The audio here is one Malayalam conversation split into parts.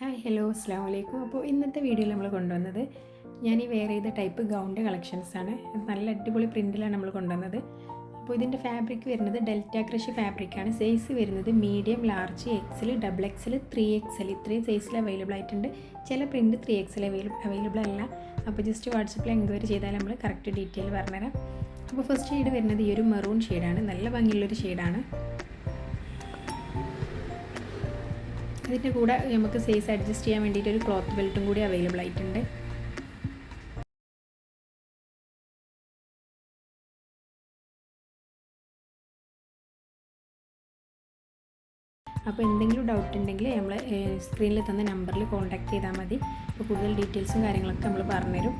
ഹായ് ഹലോ അസ്സാം വലൈക്കും അപ്പോൾ ഇന്നത്തെ വീഡിയോയിൽ നമ്മൾ കൊണ്ടുവന്നത് ഞാൻ ഈ വേറെ ചെയ്ത ടൈപ്പ് ഗൗണിന്റെ കളക്ഷൻസ് ആണ്. നല്ല അടിപൊളി പ്രിന്റിലാണ് നമ്മൾ കൊണ്ടുവന്നത്. അപ്പോൾ ഇതിന്റെ ഫാബ്രിക് വരുന്നത് ഡെൽറ്റ ക്രഷ് ഫാബ്രിക്കാണ് സൈസ് വരുന്നത് medium large XL double XL three XL ഇത്രയും സൈസിൽ അവൈലബിൾ ആയിട്ടുണ്ട്. ചില പ്രിന്റ് ത്രീ എക്സൽ അവൈലബിൾ അല്ല. അപ്പോൾ ജസ്റ്റ് വാട്സപ്പിൽ എൻക്വയറി ചെയ്താൽ നമ്മൾ കറക്റ്റ് ഡീറ്റെയിൽ പറഞ്ഞുതരാം. അപ്പോൾ ഫസ്റ്റ് ഷെയ്ഡ് വരുന്നത് ഈ ഒരു മെറൂൺ ഷെയ്ഡാണ് നല്ല ഭംഗിയുള്ളൊരു ഷെയ്ഡാണ് ഇതിന്റെ കൂടെ നമുക്ക് സൈസ് അഡ്ജസ്റ്റ് ചെയ്യാൻ വേണ്ടിയിട്ട് ഒരു ക്ലോത്ത് ബെൽറ്റും കൂടി അവൈലബിൾ ആയിട്ടുണ്ട്. അപ്പോൾ എന്തെങ്കിലും ഡൗട്ട് ഉണ്ടെങ്കിൽ നമ്മൾ സ്ക്രീനിൽ തന്ന നമ്പറിൽ കോൺടാക്ട് ചെയ്താൽ മതി. അപ്പോൾ കൂടുതൽ ഡീറ്റെയിൽസും കാര്യങ്ങളൊക്കെ നമ്മൾ പറഞ്ഞുതരും.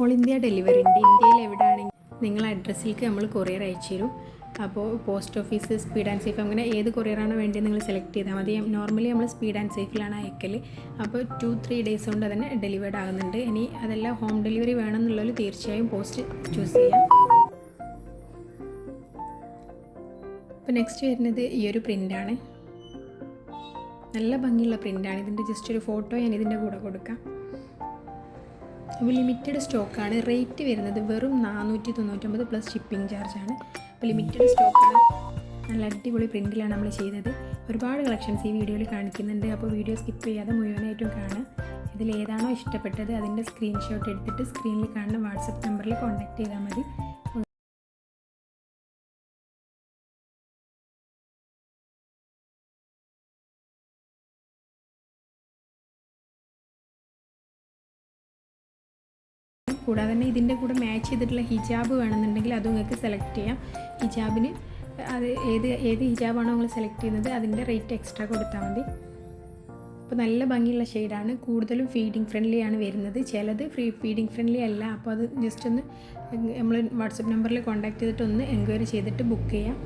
ഓൾ ഇന്ത്യ ഡെലിവറി ഉണ്ട്. ഇന്ത്യയിൽ എവിടെയാണെങ്കിൽ നിങ്ങൾ അഡ്രസ്സിലേക്ക് നമ്മൾ കൊറിയർ അയച്ചു തരും അപ്പോൾ post office speed and safe അങ്ങനെ ഏത് കൊറിയറാണോ വേണ്ടത് നിങ്ങൾ സെലക്ട് ചെയ്താൽ മതി. നോർമലി നമ്മൾ സ്പീഡ് ആൻഡ് സേഫിലാണ് അയക്കൽ അപ്പോൾ ടു ത്രീ ഡേയ്സ് കൊണ്ട് തന്നെ ഡെലിവേർഡ് ആകുന്നുണ്ട്. ഇനി അതെല്ലാം ഹോം ഡെലിവറി വേണമെന്നുള്ളവർ തീർച്ചയായും പോസ്റ്റ് ചൂസ് ചെയ്യാം. അപ്പോൾ നെക്സ്റ്റ് വരുന്നത് ഈ ഒരു പ്രിന്റാണ്. നല്ല ഭംഗിയുള്ള പ്രിന്റാണ്. ഇതിന്റെ ജസ്റ്റ് ഒരു ഫോട്ടോ ഞാൻ ഇതിന്റെ കൂടെ കൊടുക്കാം. അപ്പോൾ ലിമിറ്റഡ് സ്റ്റോക്കാണ് റേറ്റ് വരുന്നത് വെറും നാനൂറ്റി തൊണ്ണൂറ്റൊമ്പത് പ്ലസ് ഷിപ്പിംഗ് ചാർജാണ് അപ്പോൾ ലിമിറ്റഡ് സ്റ്റോക്കാണ് നല്ല അടിപൊളി പ്രിന്റിലാണ് നമ്മൾ ചെയ്തത്. ഒരുപാട് കളക്ഷൻസ് ഈ വീഡിയോയിൽ കാണിക്കുന്നുണ്ട്. അപ്പോൾ വീഡിയോ സ്കിപ്പ് ചെയ്യാതെ മുഴുവനായിട്ടും കാണാം ഇതിൽ ഏതാണോ ഇഷ്ടപ്പെട്ടത് അതിന്റെ സ്ക്രീൻഷോട്ട് എടുത്തിട്ട് സ്ക്രീനിൽ കാണുന്ന വാട്സപ്പ് നമ്പറിൽ കോൺടാക്ട് ചെയ്താൽ മതി. കൂടാതെ തന്നെ ഇതിന്റെ കൂടെ മാച്ച് ചെയ്തിട്ടുള്ള ഹിജാബ് വേണമെന്നുണ്ടെങ്കിൽ അതും നിങ്ങൾക്ക് സെലക്ട് ചെയ്യാം. ഹിജാബിന് അത് ഏത് ഏത് ഹിജാബാണോ നിങ്ങൾ സെലക്ട് ചെയ്യുന്നത് അതിന്റെ റേറ്റ് എക്സ്ട്രാ കൊടുത്താൽ മതി. അപ്പോൾ നല്ല ഭംഗിയുള്ള ഷെയ്ഡാണ് കൂടുതലും ഫീഡിങ് ഫ്രണ്ട്ലി ആണ് വരുന്നത്. ചിലത് ഫ്രീ ഫീഡിങ് ഫ്രണ്ട്ലി അല്ല. അപ്പോൾ അത് ജസ്റ്റ് ഒന്ന് നമ്മൾ വാട്സപ്പ് നമ്പറിൽ കോൺടാക്ട് ചെയ്തിട്ട് ഒന്ന് എൻക്വയറി ചെയ്തിട്ട് ബുക്ക് ചെയ്യാം.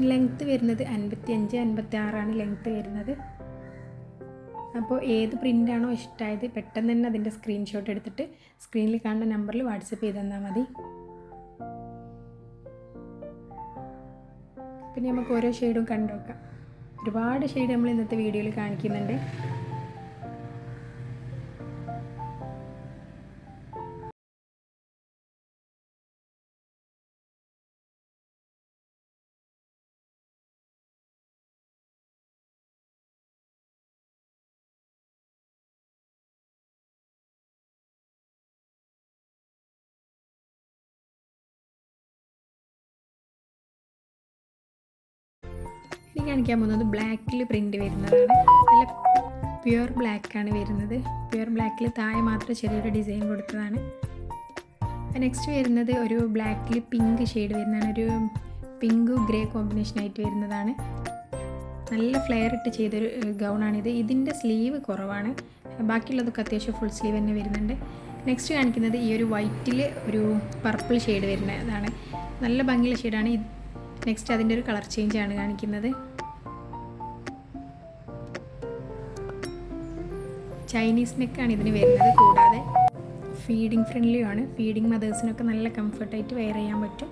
ലെങ്ത്ത് വരുന്നത് അൻപത്തി അഞ്ച് അൻപത്തി ആറാണ് ലെങ്ത്ത് വരുന്നത്. അപ്പോൾ ഏത് പ്രിന്റാണോ ഇഷ്ടമായത് പെട്ടെന്ന് തന്നെ അതിന്റെ സ്ക്രീൻഷോട്ട് എടുത്തിട്ട് സ്ക്രീനിൽ കാണുന്ന നമ്പറിൽ വാട്സപ്പ് ചെയ്ത് തന്നാൽ മതി. പിന്നെ നമുക്ക് ഓരോ ഷെയ്ഡും കണ്ടു നോക്കാം. ഒരുപാട് ഷെയ്ഡ് നമ്മൾ ഇന്നത്തെ വീഡിയോയിൽ കാണിക്കുന്നുണ്ട്. ഇനി കാണിക്കാൻ പോകുന്നത് ബ്ലാക്കിൽ പ്രിന്റ് വരുന്നതാണ്. നല്ല പ്യുവർ ബ്ലാക്കാണ് വരുന്നത്. പ്യുവർ ബ്ലാക്കിൽ താഴെ മാത്രം ചെറിയൊരു ഡിസൈൻ കൊടുത്തതാണ്. നെക്സ്റ്റ് വരുന്നത് ഒരു ബ്ലാക്കിൽ പിങ്ക് ഷെയ്ഡ് വരുന്നതാണ്. ഒരു പിങ്ക് ഗ്രേ കോമ്പിനേഷൻ ആയിട്ട് വരുന്നതാണ്. നല്ല ഫ്ലെയർ ഇട്ട് ചെയ്തൊരു ഗൗണാണിത്. ഇതിന്റെ സ്ലീവ് കുറവാണ്. ബാക്കിയുള്ളതൊക്കെ അത്യാവശ്യം ഫുൾ സ്ലീവ് തന്നെ വരുന്നുണ്ട്. നെക്സ്റ്റ് കാണിക്കുന്നത് ഈ ഒരു വൈറ്റിൽ ഒരു പർപ്പിൾ ഷെയ്ഡ് വരുന്നതാണ്. നല്ല ഭംഗിയുള്ള ഷെയ്ഡാണ്. നെക്സ്റ്റ് അതിന്റെ ഒരു കളർ ചേഞ്ച് ആണ് കാണിക്കുന്നത്. ചൈനീസ് നെക്കാണ് ഇതിന് വരുന്നത് കൂടാതെ ഫീഡിങ് ഫ്രണ്ട്ലിയുമാണ് ഫീഡിങ് മദേഴ്സിനൊക്കെ നല്ല കംഫർട്ടായിട്ട് വെയർ ചെയ്യാൻ പറ്റും.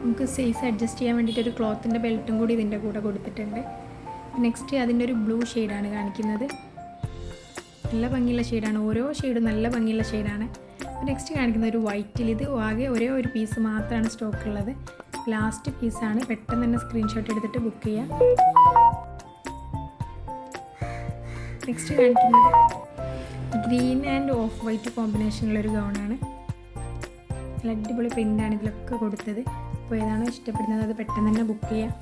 നമുക്ക് സൈസ് അഡ്ജസ്റ്റ് ചെയ്യാൻ വേണ്ടിയിട്ട് ഒരു ക്ലോത്തിന്റെ ബെൽറ്റും കൂടി ഇതിന്റെ കൂടെ കൊടുത്തിട്ടുണ്ട്. നെക്സ്റ്റ് അതിന്റെ ഒരു ബ്ലൂ ഷെയ്ഡാണ് കാണിക്കുന്നത്. നല്ല ഭംഗിയുള്ള ഷെയ്ഡാണ് ഓരോ ഷെയ്ഡും നല്ല ഭംഗിയുള്ള ഷെയ്ഡാണ് നെക്സ്റ്റ് കാണിക്കുന്ന ഒരു വൈറ്റിൽ ഇത് ആകെ ഒരേ ഒരു പീസ് മാത്രമാണ് സ്റ്റോക്ക് ഉള്ളത് ലാസ്റ്റ് പീസാണ് പെട്ടെന്ന് തന്നെ സ്ക്രീൻഷോട്ട് എടുത്തിട്ട് ബുക്ക് ചെയ്യാം. നെക്സ്റ്റ് കാണിക്കുന്നത് ഗ്രീൻ ആൻഡ് ഓഫ് വൈറ്റ് കോമ്പിനേഷനിലൊരു ഗൗണാണ് നല്ല അടിപൊളി പ്രിന്റാണ് ഇതിലൊക്കെ കൊടുത്തത്. അപ്പോൾ ഏതാണോ ഇഷ്ടപ്പെടുന്നത് അത് പെട്ടെന്ന് തന്നെ ബുക്ക് ചെയ്യാം.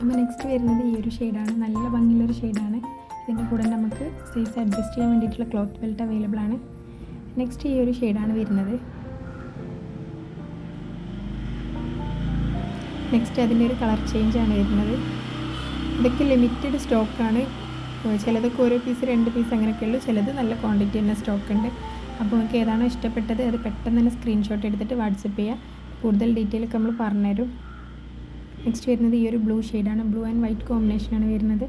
അപ്പോൾ നെക്സ്റ്റ് വരുന്നത് ഈ ഒരു ഷെയ്ഡാണ് നല്ല ഭംഗിയുള്ളൊരു ഷെയ്ഡാണ് ഇതിന്റെ കൂടെ നമുക്ക് സൈസ് അഡ്ജസ്റ്റ് ചെയ്യാൻ വേണ്ടിയിട്ടുള്ള ക്ലോത്ത് ബെൽറ്റ് അവൈലബിൾ ആണ്. നെക്സ്റ്റ് ഈ ഒരു ഷെയ്ഡാണ് വരുന്നത്. നെക്സ്റ്റ് അതിന്റെ ഒരു കളർ ചേഞ്ച് ആണ് വരുന്നത്. ഇതൊക്കെ ലിമിറ്റഡ് സ്റ്റോക്കാണ് ചിലതൊക്കെ ഓരോ പീസ് രണ്ട് പീസ് അങ്ങനെയൊക്കെ ഉള്ളൂ. ചിലത് നല്ല ക്വാണ്ടിറ്റി തന്നെ സ്റ്റോക്ക് ഉണ്ട്. അപ്പോൾ നിങ്ങൾക്ക് ഏതാണോ ഇഷ്ടപ്പെട്ടത് അത് പെട്ടെന്ന് തന്നെ സ്ക്രീൻഷോട്ട് എടുത്തിട്ട് വാട്സപ്പ് ചെയ്യുക കൂടുതൽ ഡീറ്റെയിൽ ഒക്കെ നമ്മൾ പറഞ്ഞുതരും. നെക്സ്റ്റ് വരുന്നത് ഈ ഒരു ബ്ലൂ ഷെയ്ഡാണ് ബ്ലൂ ആൻഡ് വൈറ്റ് കോമ്പിനേഷനാണ് വരുന്നത്.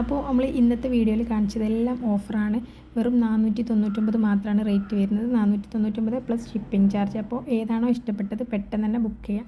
അപ്പോൾ നമ്മൾ ഇന്നത്തെ വീഡിയോയിൽ കാണിച്ചതെല്ലാം ഓഫറാണ്. വെറും നാനൂറ്റി തൊണ്ണൂറ്റൊമ്പത് മാത്രമാണ് റേറ്റ് വരുന്നത്. നാനൂറ്റി തൊണ്ണൂറ്റൊമ്പത് പ്ലസ് ഷിപ്പിംഗ് ചാർജ് അപ്പോൾ ഏതാണോ ഇഷ്ടപ്പെട്ടത് പെട്ടെന്ന് തന്നെ ബുക്ക് ചെയ്യാം.